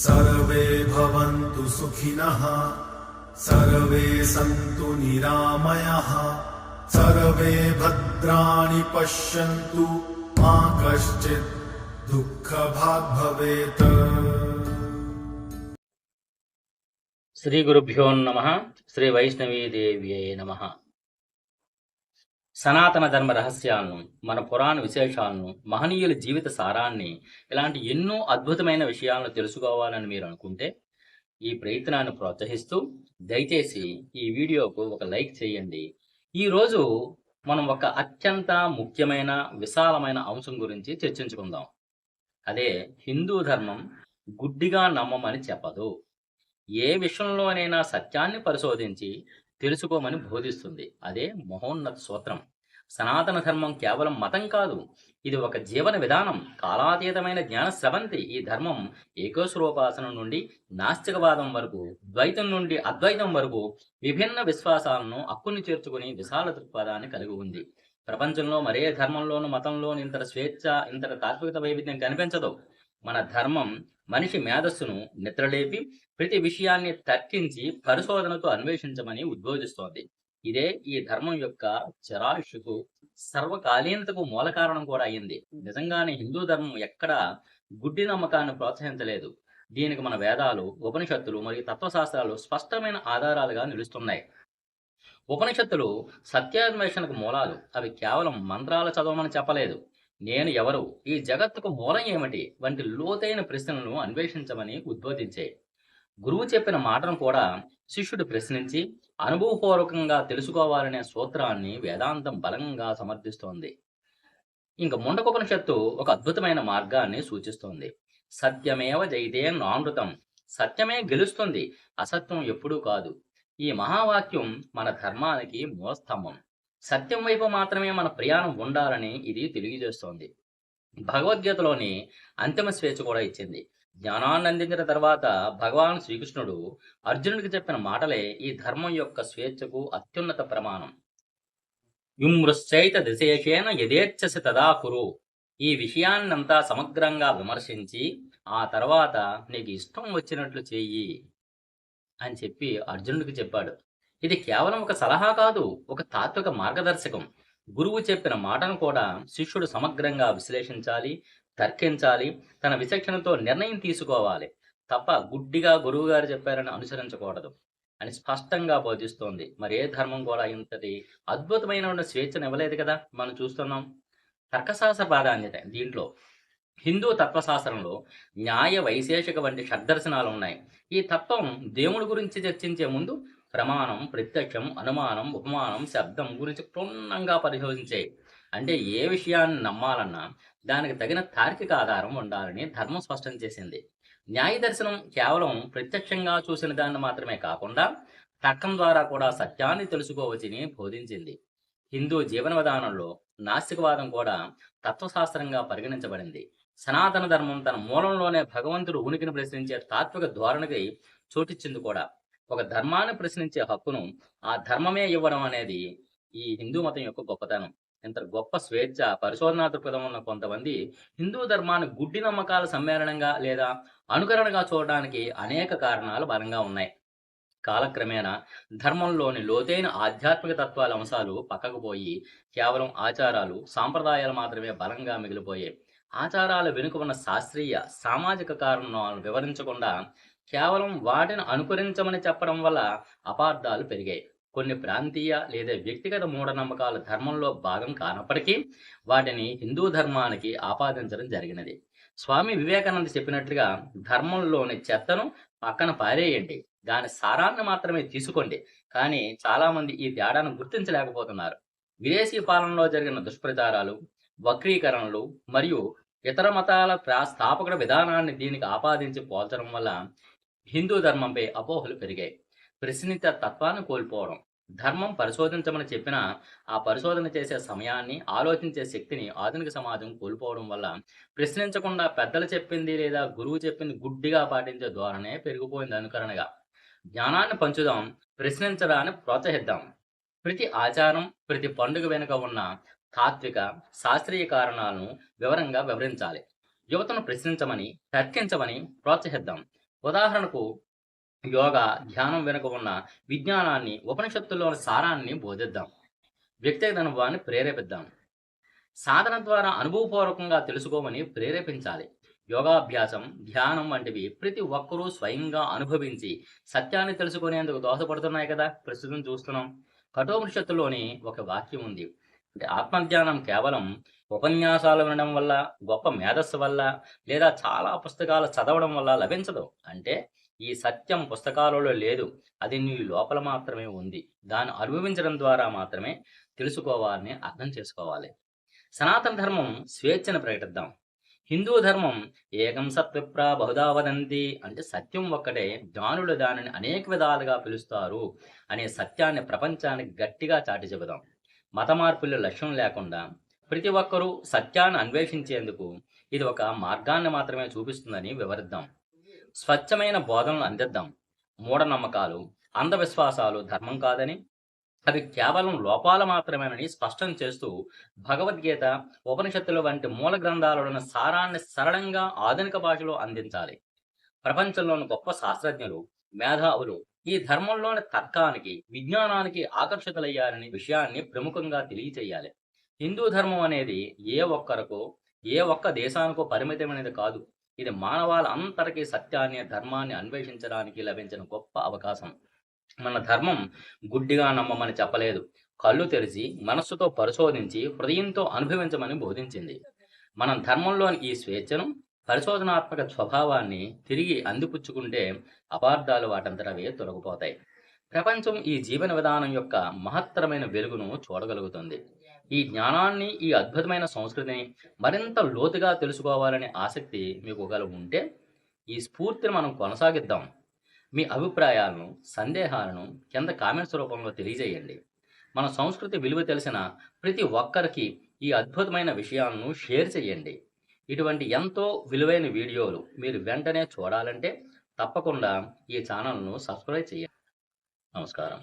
सर्वे भवन्तु सुखिनः सर्वे सन्तु निरामयः सर्वे भद्राणि पश्यन्तु मा कश्चित् दुःखभाग् भवेत् श्रीगुरुभ्यो नमः श्रीवैष्णवीदेव्यै नमः। సనాతన ధర్మ రహస్యాలను మన పురాణ విశేషాలను మహనీయుల జీవిత సారాన్ని ఇలాంటి ఎన్నో అద్భుతమైన విషయాలను తెలుసుకోవాలని మీరు అనుకుంటే ఈ ప్రయత్నాన్ని ప్రోత్సహిస్తూ దయచేసి ఈ వీడియోకు ఒక లైక్ చేయండి. ఈరోజు మనం ఒక అత్యంత ముఖ్యమైన విశాలమైన అంశం గురించి చర్చించుకుందాం. అదే హిందూ ధర్మం గుడ్డిగా నమ్మమని చెప్పదు. ఏ విషయంలోనైనా సత్యాన్ని పరిశోధించి తెలుసుకోమని బోధిస్తుంది. అదే మహోన్నత సూత్రం సనాతన ధర్మం కేవలం మతం కాదు ఇది ఒక జీవన విధానం. కాలాతీతమైన జ్ఞాన స్రవంతి. ఈ ధర్మం ఏకోస్వరూపాసనం నుండి నాస్తికవాదం వరకు ద్వైతం నుండి అద్వైతం వరకు విభిన్న విశ్వాసాలను అక్కుని చేర్చుకుని విశాల దృక్పథాన్ని కలిగి ఉంది. ప్రపంచంలో మరే ధర్మంలోను మతంలోను ఇంత స్వేచ్ఛ ఇంత తాత్వికత వైవిధ్యం కనిపించదు. మన ధర్మం మనిషి మేధస్సును నిద్రలేపి ప్రతి విషయాన్ని తర్కించి పరిశోధనతో అన్వేషించమని ఉద్బోధిస్తోంది. ఇదే ఈ ధర్మం యొక్క చరాయుషుకు సర్వకాలీనతకు మూల కారణం కూడా అయింది. నిజంగానే హిందూ ధర్మం ఎక్కడా గుడ్డి నమ్మకాన్ని ప్రోత్సహించలేదు. దీనికి మన వేదాలు ఉపనిషత్తులు మరియు తత్వశాస్త్రాలు స్పష్టమైన ఆధారాలుగా నిలుస్తున్నాయి. ఉపనిషత్తులు సత్యాన్వేషణకు మూలాలు. అవి కేవలం మంత్రాల చదవమని చెప్పలేదు. నేను ఎవరు? ఈ జగత్తుకు మూలం ఏమిటి? వంటి లోతైన ప్రశ్నలను అన్వేషించమని ఉద్బోధించాయి గురువు చెప్పిన మాటను కూడా శిష్యుడు ప్రశ్నించి అనుభవపూర్వకంగా తెలుసుకోవాలనే సూత్రాన్ని వేదాంతం బలంగా సమర్థిస్తోంది. ఇంక ముండకోపనిషత్తు ఒక అద్భుతమైన మార్గాన్ని సూచిస్తోంది. సత్యమేవ జైతే నామృతం. సత్యమే గెలుస్తుంది. అసత్యం ఎప్పుడూ కాదు. ఈ మహావాక్యం మన ధర్మానికి మూలస్తంభం. సత్యం వైపు మాత్రమే మన ప్రయాణం ఉండాలని ఇది తెలియజేస్తోంది. భగవద్గీతలోని అంతిమ స్వేచ్ఛ కూడా ఇచ్చింది. జ్ఞానాన్ని అందించిన తర్వాత భగవాన్ శ్రీకృష్ణుడు అర్జునుడికి చెప్పిన మాటలే ఈ ధర్మం యొక్క స్వేచ్ఛకు అత్యున్నత ప్రమాణం. యుమృశ్చైత దిశేషేన యథేచ్ఛసి తదా కురు ఈ విషయాన్నంతా సమగ్రంగా విమర్శించి ఆ తర్వాత నీకు ఇష్టం వచ్చినట్లు చెయ్యి అని చెప్పి అర్జునుడికి చెప్పాడు. ఇది కేవలం ఒక సలహా కాదు ఒక తాత్విక మార్గదర్శకం. గురువు చెప్పిన మాటను కూడా శిష్యుడు సమగ్రంగా విశ్లేషించాలి తర్కించాలి తన విచక్షణతో నిర్ణయం తీసుకోవాలి. తప్ప గుడ్డిగా గురువు గారు చెప్పారని అనుసరించకూడదు. అని స్పష్టంగా బోధిస్తోంది. మరి ఏ ధర్మం కూడా ఇంతటి అద్భుతమైన స్వేచ్ఛను ఇవ్వలేదు కదా మనం చూస్తున్నాం. తర్కశాస్త్ర ప్రాధాన్యత దీంట్లో. హిందూ తత్వశాస్త్రంలో న్యాయ వైశేషిక వంటి షడ్దర్శనాలు ఉన్నాయి. ఈ తత్వం దేవుడి గురించి చర్చించే ముందు ప్రమాణం ప్రత్యక్షం అనుమానం ఉపమానం శబ్దం గురించి క్షుణ్ణంగా పరిశోధించాయి అంటే ఏ విషయాన్ని నమ్మాలన్నా దానికి తగిన తార్కిక ఆధారం ఉండాలని ధర్మం స్పష్టం చేసింది. న్యాయ దర్శనం కేవలం ప్రత్యక్షంగా చూసిన దాన్ని మాత్రమే కాకుండా తర్కం ద్వారా కూడా సత్యాన్ని తెలుసుకోవచ్చని బోధించింది. హిందూ జీవన విధానంలో నాస్తికవాదం కూడా తత్వశాస్త్రంగా పరిగణించబడింది. సనాతన ధర్మం తన మూలంలోనే భగవంతుడు ఉనికిని ప్రశ్నించే తాత్విక ధోరణికి చోటిచ్చింది కూడా. ఒక ధర్మాన్ని ప్రశ్నించే హక్కును ఆ ధర్మమే ఇవ్వడం అనేది ఈ హిందూ మతం యొక్క గొప్పతనం. ఇంత గొప్ప స్వేచ్ఛ పరిశోధనా దృక్పథం ఉన్న కొంతమంది హిందూ ధర్మాన్ని గుడ్డి నమ్మకాల సమ్మేళనంగా లేదా అనుకరణగా చూడడానికి అనేక కారణాలు బలంగా ఉన్నాయి. కాలక్రమేణా ధర్మంలోని లోతైన ఆధ్యాత్మిక తత్వాల అంశాలు పక్కకు పోయి కేవలం ఆచారాలు సాంప్రదాయాలు మాత్రమే బలంగా మిగిలిపోయాయి. ఆచారాల వెనుక ఉన్న శాస్త్రీయ సామాజిక కారణాలను వివరించకుండా కేవలం వాటిని అనుకరించమని చెప్పడం వల్ల అపార్థాలు పెరిగాయి. కొన్ని ప్రాంతీయ లేదా వ్యక్తిగత మూఢనమ్మకాలు ధర్మంలో భాగం కానప్పటికీ వాటిని హిందూ ధర్మానికి ఆపాదించడం జరిగినది. స్వామి వివేకానంద చెప్పినట్లుగా ధర్మంలోని చెత్తను పక్కన పారేయండి. దాని సారాన్ని మాత్రమే తీసుకోండి. కానీ చాలామంది ఈ తేడాను గుర్తించలేకపోతున్నారు. విదేశీ పాలనలో జరిగిన దుష్ప్రచారాలు వక్రీకరణలు మరియు ఇతర మతాల ప్రా- స్థాపకుల విధానాన్ని దీనికి ఆపాదించి పోల్చడం వల్ల హిందూ ధర్మంపై అపోహలు పెరిగాయి. ప్రశ్నిత తత్వాన్ని కోల్పోవడం ధర్మం పరిశోధించమని చెప్పినా ఆ పరిశోధన చేసే సమయాన్ని ఆలోచించే శక్తిని ఆధునిక సమాజం కోల్పోవడం వల్ల ప్రశ్నించకుండా పెద్దలు చెప్పింది లేదా గురువు చెప్పింది గుడ్డిగా పాటించే ధోరణే పెరిగిపోయింది అనుకరణగా. జ్ఞానాన్ని పంచుదాం ప్రశ్నించడాన్ని ప్రోత్సహిద్దాం. ప్రతి ఆచారం ప్రతి పండుగ వెనుక ఉన్న తాత్విక శాస్త్రీయ కారణాలను వివరంగా వివరించాలి. యువతను ప్రశ్నించమని తర్కించమని ప్రోత్సహిద్దాం. ఉదాహరణకు యోగా ధ్యానం వెనుక ఉన్న విజ్ఞానాన్ని ఉపనిషత్తుల్లోని సారాన్ని బోధిద్దాం. వ్యక్తిగత అనుభవాన్ని ప్రేరేపిద్దాం. సాధన ద్వారా అనుభవపూర్వకంగా తెలుసుకోమని ప్రేరేపించాలి. యోగాభ్యాసం ధ్యానం వంటివి ప్రతి ఒక్కరూ స్వయంగా అనుభవించి సత్యాన్ని తెలుసుకునేందుకు దోహదపడుతున్నాయి కదా? ప్రస్తుతం చూస్తున్నాం. కఠోపనిషత్తులోని ఒక వాక్యం ఉంది. అంటే ఆత్మజ్ఞానం కేవలం ఉపన్యాసాలు వినడం వల్ల గొప్ప మేధస్సు వల్ల లేదా చాలా పుస్తకాలు చదవడం వల్ల లభించదు. అంటే ఈ సత్యం పుస్తకాలలో లేదు. అది నీ లోపల మాత్రమే ఉంది. దాన్ని అనుభవించడం ద్వారా మాత్రమే తెలుసుకోవాలని అర్థం చేసుకోవాలి. సనాతన ధర్మం స్వేచ్ఛను ప్రకటిద్దాం. హిందూ ధర్మం ఏకం సత్విప్ర బహుదా వదంతి అంటే సత్యం ఒక్కటే. జ్ఞానులు దానిని అనేక విధాలుగా పిలుస్తారు అనే సత్యాన్ని ప్రపంచానికి గట్టిగా చాటి చెబుదాం. మత మార్పుల లక్ష్యం లేకుండా ప్రతి ఒక్కరూ సత్యాన్ని అన్వేషించేందుకు ఇది ఒక మార్గాన్ని మాత్రమే చూపిస్తుందని వివరిద్దాం. స్వచ్ఛమైన బోధనలు అందిద్దాం. మూఢనమ్మకాలు అంధవిశ్వాసాలు ధర్మం కాదని అవి కేవలం లోపాలు మాత్రమేనని స్పష్టం చేస్తూ భగవద్గీత ఉపనిషత్తుల వంటి మూల గ్రంథాలను సారాన్ని సరళంగా ఆధునిక భాషలో అందించాలి. ప్రపంచంలోని గొప్ప శాస్త్రజ్ఞులు మేధావులు ఈ ధర్మంలోని తర్కానికి విజ్ఞానానికి ఆకర్షితులయ్యారని విషయాన్ని ప్రముఖంగా తెలియచేయాలి. హిందూ ధర్మం అనేది ఏ ఒక్కరికో ఏ ఒక్క దేశానికో పరిమితమైనది కాదు. ఇది మానవాళ అంతరికీ సత్యాన్ని ధర్మాన్ని అన్వేషించడానికి లభించిన గొప్ప అవకాశం. మన ధర్మం గుడ్డిగా నమ్మమని చెప్పలేదు. కళ్ళు తెరిచి మనస్సుతో పరిశోధించి హృదయంతో అనుభవించమని బోధించింది. మనం ధర్మంలోని ఈ స్వేచ్ఛను పరిశోధనాత్మక స్వభావాన్ని తిరిగి అందిపుచ్చుకుంటే అపార్థాలు వాటంతటవే తొలగిపోతాయి. ప్రపంచం ఈ జీవన విధానం యొక్క మహత్తరమైన వెలుగును చూడగలుగుతుంది. ఈ జ్ఞానాన్ని ఈ అద్భుతమైన సంస్కృతిని మరింత లోతుగా తెలుసుకోవాలనే ఆసక్తి మీకు గల ఉంటే ఈ స్ఫూర్తిని మనం కొనసాగిద్దాం. మీ అభిప్రాయాలను సందేహాలను కింద కామెంట్స్ రూపంలో తెలియజేయండి. మన సంస్కృతి విలువ తెలిసిన ప్రతి ఒక్కరికి ఈ అద్భుతమైన విషయాలను షేర్ చేయండి. ఇటువంటి ఎంతో విలువైన వీడియోలు మీరు వెంటనే చూడాలంటే తప్పకుండా ఈ ఛానల్ను సబ్స్క్రైబ్ చేయండి. నమస్కారం.